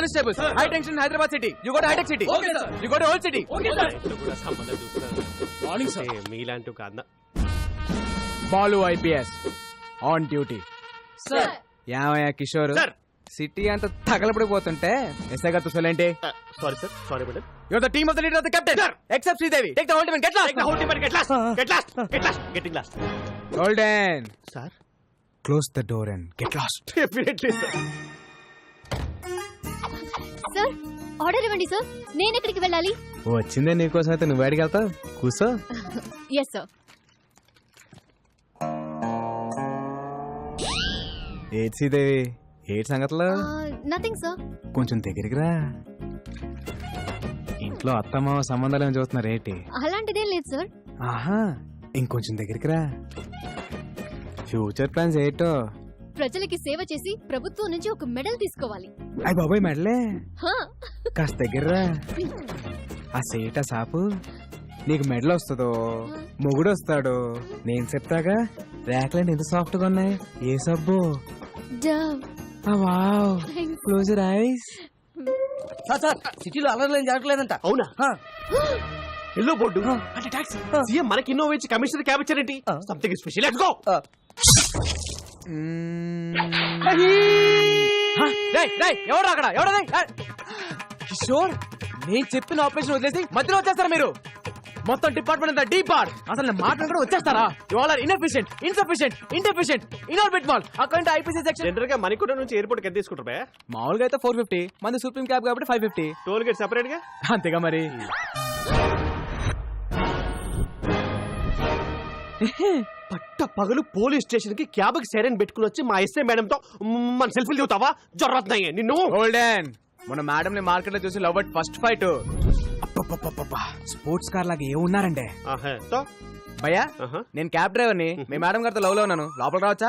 Constable high tension Hyderabad city you go to hitech city Okay, sir. You go to old city morning sir మీలాంటి ఒక అన్న. Balu IPS on duty sir ఏమయ్యా Kishore? Sir city అంతా తగలపడిపోతుంటే SI గారు చూసలేంటి sorry sir sorry madam your the team of the leader of the captain except Sridevi take the hold get lost get lost get lost get lost getting lost golden sir close the door and get lost definitely sir sir? Order ఇవ్వండి sir. నేను ఎక్కడికి వెళ్ళాలి? వచ్చిందే నీకోసం అయితే నువ్వు బయటికి వెళ్తావు? కూర్చో. ఎస్ సార్ ఏది శ్రీదేవి? ఏటి సంగతులు? నథింగ్ సార్ కొంచెం దగ్గరికి రా. ఇంట్లో అత్తమ్మ సంబంధాలు ఏమి చూస్తున్నారు ఏంటి? అలాంటిదేం లేదు సార్ ఆహా ఇంకొంచెం దగ్గరికి రా. ఫ్యూచర్ ప్లాన్స్ ఏంటో? ప్రజలకి సేవ చేసి ప్రభుత్వం నుంచి ఒక మెడల్ తీసుకోవాలి. అయ్య బాబాయ్ మెడలే? హా, కాస్త దగ్గర రా ఆ సేట సాపు నీకు మెడల్ వస్తుందో? మొగుడు వస్తాడు నేను చెప్తాగా? ర్యాక్లైన్ ఎంత సాఫ్ట్గా ఉన్నాయి? ఏ సబ్బు. ఆ wow. Thanks. Close eyes sir sir సిటీలో అలర్లు ఏం జరగలేదంట అవునా? హా. Yellow board. అంటే ట్యాక్స్ సీఎం మనకి ఇన్నోవా ఇచ్చి కమిషనర్ క్యాబ్ ఇచ్చారేంటి? ఆ. సంథింగ్ స్పెషల్ లెట్స్ గో ఆ, ఎవరు అక్కడ? ఎవరు కిషోర్ నేను చెప్పిన ఆపరేషన్ వదిలేసి మధ్యలో వచ్చేస్తారా మీరు? మొత్తం డిపార్ట్మెంట్ అంతా డీప్ పార్ట్ అసలు నేను మాట్లాడుకుంటూ వచ్చేస్తారా? Or inefficient insufficient inefficient Inorbit mall account IPC section జనరల్గా నుంచి ఎయిర్పోర్ట్ ఎంత తీసుకుంటారు మామూలుగా అయితే ఫోర్ ఫిఫ్టీ మంది సుప్రీం క్యాబ్ కాబట్టి ఫైవ్ ఫిఫ్టీ టోల్ గేట్ సెపరేట్గా? అంతేగా మరి. పట్ట పగలు పోలీస్ స్టేషన్కి క్యాబ్కి సైరన్ పెట్టుకుని వచ్చి మా ఎస్ఐ మేడం తో మన సెల్ఫీలు దిగుతావా? జరుగుతున్నాయి నిన్ను. గోల్డెన్ మన మేడం ని మార్కెట్లో చూసి love at first fight. Sports car లాగా తో? భయ్యా. నేను క్యాబ్ డ్రైవర్ని మీ మేడం గారితో లవ్లో ఉన్నాను. లోపల రావచ్చా?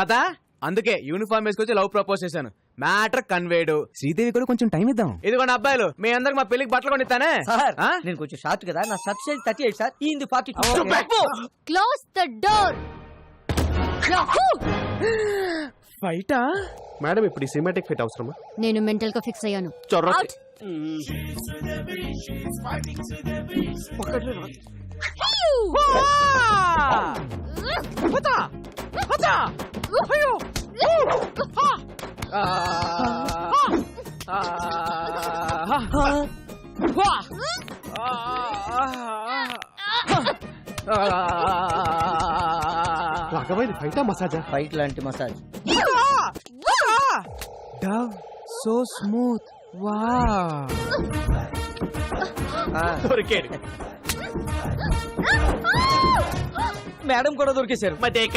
కదా అందుకే యూనిఫామ్ వేసుకొచ్చి లవ్ ప్రపోజ్ చేశాను. Matter conveyed. శ్రీదేవి కూడా కొంచెం టైం ఇద్దాం. ఇదిగోండి అబ్బాయిలు మీ అందరికి మా పెళ్ళికి బట్టలు కొనిస్తానే? సార్ ఆ? నేను కొంచెం షార్ట్ కదా నా sub size thirty eight sir ఈ ఫార్టీ క్లోజ్ ద డోర్ ఫైటా మేడం ఇప్పుడు ఈ సినిమాటిక్ ఫిట్ అవసరమా? నేను మెంటల్గా ఫిక్స్ అయ్యాను చొర్ర Out. రాఘవైన ఫైటా మసాజా ఫైట్ లాంటి మసాజ్ డవ్ సో స్మూత్ వా దొరికాడు మేడం కూడా దొరికేశారు మదేక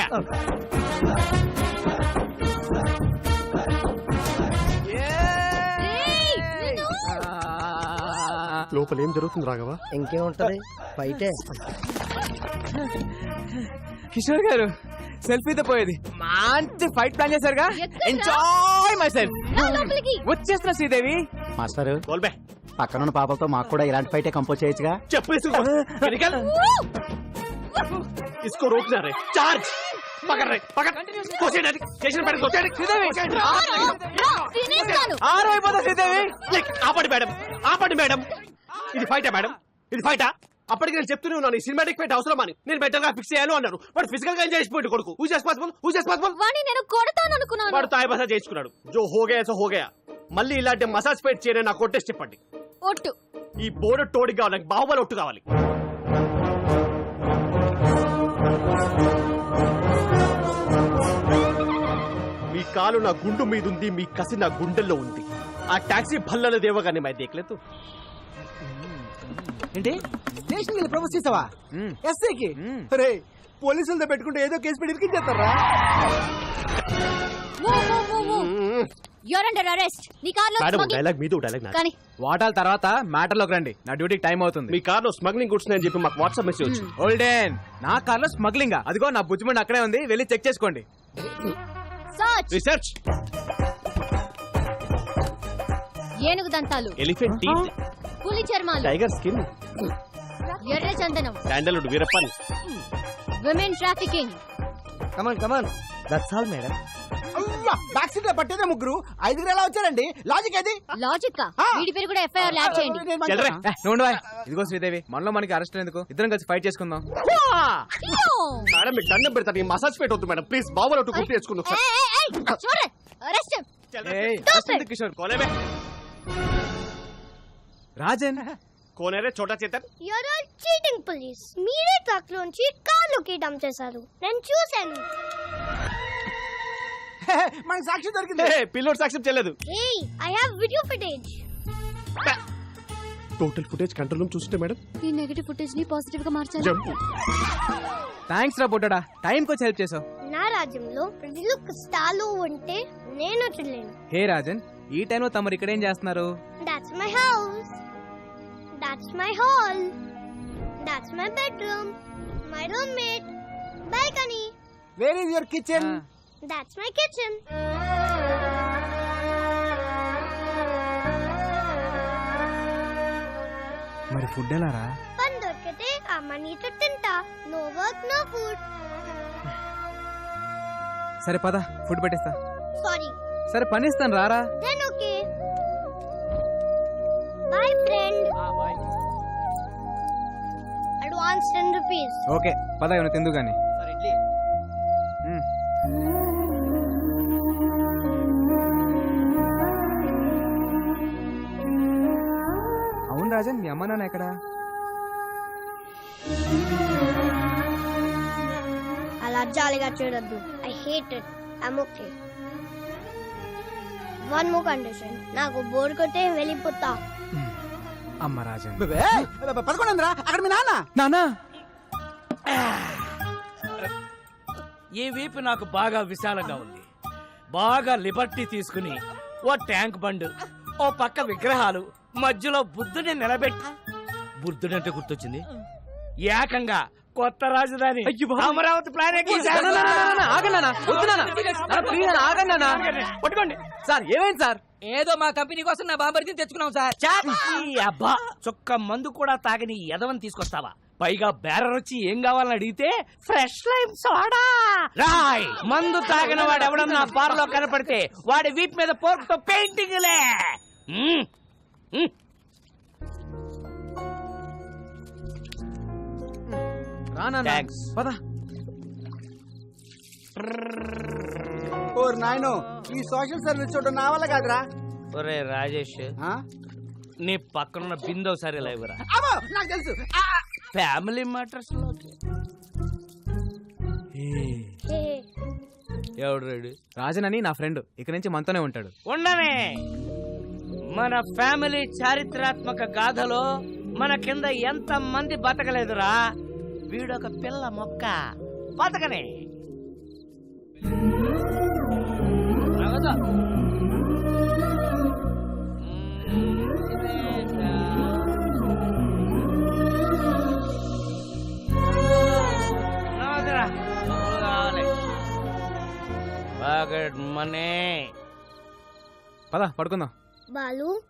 లోపల ఏం జరుగుతుంది రాఘవ ఇంకేముంటది ఫైటే కిషోర్ గారు సెల్ఫీతో పోయేది మంచి ఫైట్ ప్లాన్ చేశారుగా ఎక్కడ్రా? ఎంజాయ్ మై సెల్ఫ్ నా లోపలికి వచ్చేస్తున్నా శ్రీదేవి మాస్టర్ బోల్బే పక్కనున్న పాపలతో మాకు కూడా ఇలాంటి ఫైటే కంపోజ్ చేయొచ్చుగా చెప్పు ఇసుకో నికల్ इसको रोकना रे चार्ज पकड़ रे पकड़ कोसेड स्टेशन पर कोसेड తినేస్తాను ఆరు అయిపోతా శ్రీదేవి ఆపండి మేడం ఆపండి మేడం ఇది ఫైటా మేడం ఇది ఫైటా అప్పటికి నేను చెప్తూనే ఉన్నాను ఈ సినిమాటిక్ ఫైట్ అవసరం అని. నేను బెటర్గా ఫిక్స్ చేయాలి అన్నారు. వాడు ఫిజికల్గా ఎంజాయ్ కొడుకు. హూ చేసి పాసిబుల్ హూ చేసి పాసిబుల్ వాణ్ణి నేను కొడతాను అనుకున్నాను. వాడు తాయి చేసుకున్నాడు జో హోగయా సో హోగయా మళ్ళీ ఇలాంటి మసాజ్ ఫైట్ చేయని నాకు కొట్టేసి చెప్పండి ఒట్టు. ఈ బోర్డు తోడి కావాలి నాకు బాహుబలి ఒట్టు కావాలి. మీ కాలు నా గుండు మీద ఉంది మీ కసి నా గుండెల్లో ఉంది. ఆ టాక్సీ భల్లల దేవగానే మై దేకలేదు. ఏంటి? స్టేషన్ వెళ్ళి ప్రపోజ్ చేసావా. ఎస్ఐకి. రే పోలీసులతో పెట్టుకుంటే ఏదో కేసు పెట్టి ఇరికించేస్తారా? యూర్ అండర్ అరెస్ట్ నీ కార్లో మేడం smuggling- డైలాగ్ మీద డైలాగ్ నాకు కానీ వాటాల తర్వాత మ్యాటర్లోకి రండి. నా డ్యూటీకి టైం అవుతుంది. మీ కార్లో స్మగ్లింగ్ గుడ్స్ అని చెప్పి మాకు వాట్సాప్ మెసేజ్ వచ్చింది. ఓల్డెన్ నా కార్లో స్మగ్లింగ్ అదిగో నా బుజ్జిమండి అక్కడే ఉంది. వెళ్ళి చెక్ చేసుకోండి. సర్చ్ రీసెర్చ్ ఏనుగు దంతాలు. ఎలిఫెంట్ టీత్ పులి చర్మాలు. టైగర్ స్కిన్ ఎర్ర చందనం. Sandalwood Veerappan. Women trafficking come on come on that's all madam అబ్బా బ్యాక్ సీట్లో పట్టేదే ముగ్గురు. ఐదుగురు ఎలా వచ్చారండి? లాజిక్ ఏది? లాజిక్ ఆ. వీడి పేరు కూడా ఎఫ్ఐఆర్ ల్యాబ్ చేయండి? ఇదిగో శ్రీదేవి మనలో మనకి అరెస్ట్ ఎందుకు ఇద్దరం కలిసి ఫైట్ చేసుకుందాం. మేడం మీకు దండం పెడతాను ఈ మసాజ్ పెట్టవద్దు మేడం. ప్లీజ్ బాబులో గుర్తు తెచ్చుకుందాం కిషోర్. కోనేమే కోనేరే Chhota Chetan your all cheating police మీరే ట్రక్ లోంచి కార్లోకి డంప్ చేశారు నేను చూశాను మనకి సాక్షి దొరికింది పిల్లోడ్ సాక్ష్యం చెల్లదు hey I have video footage total footage control room చూస్తుంటే మేడం ఈ నెగటివ్ ఫుటేజ్ని పాజిటివ్గా మార్చాలి థ్యాంక్స్ రా బుడ్డడా టైంకి వచ్చి హెల్ప్ చేసావు। నా రాజ్యంలో ప్రజలు కష్టాలు ఉంటే నేను చూడలేను హే రాజన్ ఈ టైంలో తమరు ఇక్కడ ఏం చేస్తున్నారు? That's my house that's my hall that's my bedroom my roommate balcony where is your kitchen that's my kitchen మరి ఫుడ్ ఎలా రా పని దొరికితే ఆ మనీతో తింటా. నో వర్క్ నో ఫుడ్ సరే పద. ఫుడ్ పెట్టేస్తా. సారీ సరే పని ఇస్తాను రారా. Then okay bye friend advance ten rupees okay పద తిందు గాని. మ్మ్. అవును రాజన్ మీ అమ్మ నాన్న ఎక్కడా? అలా జాలిగా చూడొద్దు. I hate it I'm okay one more condition నాకు బోర్ కొట్టే వెళ్ళిపోతా. అమ్మ రాజన్ పదకొండు అక్కడ మీ నాన్న. నానా? ఈ వీపు నాకు బాగా విశాలంగా ఉంది. బాగా లిబర్టీ తీసుకుని ఓ ట్యాంక్ బండ్ ఓ పక్క విగ్రహాలు మధ్యలో బుద్ధుని నిలబెట్టి బుద్ధుడంటే గుర్తొచ్చింది. ఏకంగా కొత్త రాజధాని అమరావతి ప్లాన్ పట్టుకోండి. సార్ ఏమైంది సార్? ఏదో మా కంపెనీ కోసం నా బాంబర్తిని తెచ్చుకున్నాం సార్. అబ్బా చొక్క మందు కూడా తాగని ఎదవని తీసుకొస్తావా? పైగా బేరర్ వచ్చి ఏం కావాలని అడిగితే ఫ్రెష్ లైమ్ సోడా. రాయ్ మందు తాగిన వాడు ఎవడన్నా బార్లో కనపడితే వాడి వీప్ మీద పోర్క్తో పెయింటింగ్ పద. ఓర్ నాయనో ఈ సోషల్ సర్వీస్ చూడడం నా వల్ల కాదురా. ఒరే రాజేష్ ఆ? నీ పక్కనున్న బిందో సరే లేవురా అమ్మో నాకు తెలుసు. ఆ! ఫ్యామిలీ మ్యాటర్స్లో ఎవడు రెడీ? రాజన్ అని నా ఫ్రెండ్ ఇక నుంచి మనతోనే ఉంటాడు. ఉండమే. మన ఫ్యామిలీ చారిత్రాత్మక గాథలో మన కింద ఎంత మంది బతకలేదురా? వీడొక పిల్ల మొక్క. బతకనే. మనీ. పద పడుకుందాం. బాలు.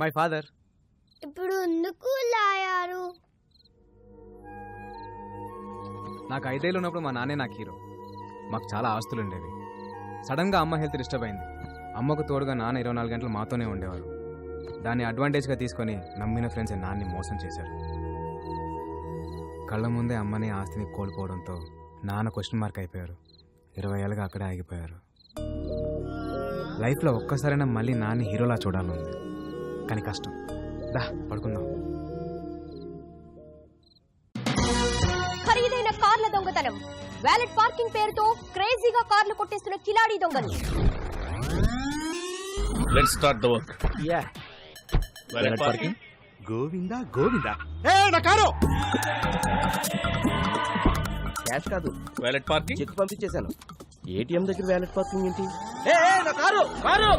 మై ఫాదర్ ఇప్పుడు ఎందుకు లాయారు? నాకు ఐదేళ్ళు ఉన్నప్పుడు మా నాన్నే నాకు హీరో. మాకు చాలా ఆస్తులు ఉండేవి సడన్గా అమ్మ హెల్త్ డిస్టర్బ్ అయింది. అమ్మకు తోడుగా నాన్న ఇరవై నాలుగు గంటలు మాతోనే ఉండేవారు. దాన్ని అడ్వాంటేజ్గా తీసుకొని నమ్మిన ఫ్రెండ్స్ నాన్ని మోసం చేశారు. కళ్ళ ముందే అమ్మని ఆస్తిని కోల్పోవడంతో నాన్న క్వశ్చన్ మార్క్ అయిపోయారు. ఇరవై ఏళ్ళుగా అక్కడే ఆగిపోయారు. లైఫ్లో ఒక్కసారైనా మళ్ళీ నాన్ని హీరోలా చూడాలని ఉంది కానీ కష్టం. దా పడుకుందాం. దొంగతనం వ్యాలెట్ పార్కింగ్ పేరుతో క్రేజీగా కార్లు కొట్టేస్తున్న కిలాడీ దొంగలు. లెట్స్ స్టార్ట్ ద వర్క్ యా పార్కింగ్ గోవిందా గోవిందా. ఏ నా కారు! క్యాష్ కాదు. వాలెట్ పార్కింగ్ చెక్ పంపించేశాను. ఏటీఎం దగ్గర వ్యాలెట్ పార్కింగ్ ఏంటి? ఏ ఏ, నా కారు కారు!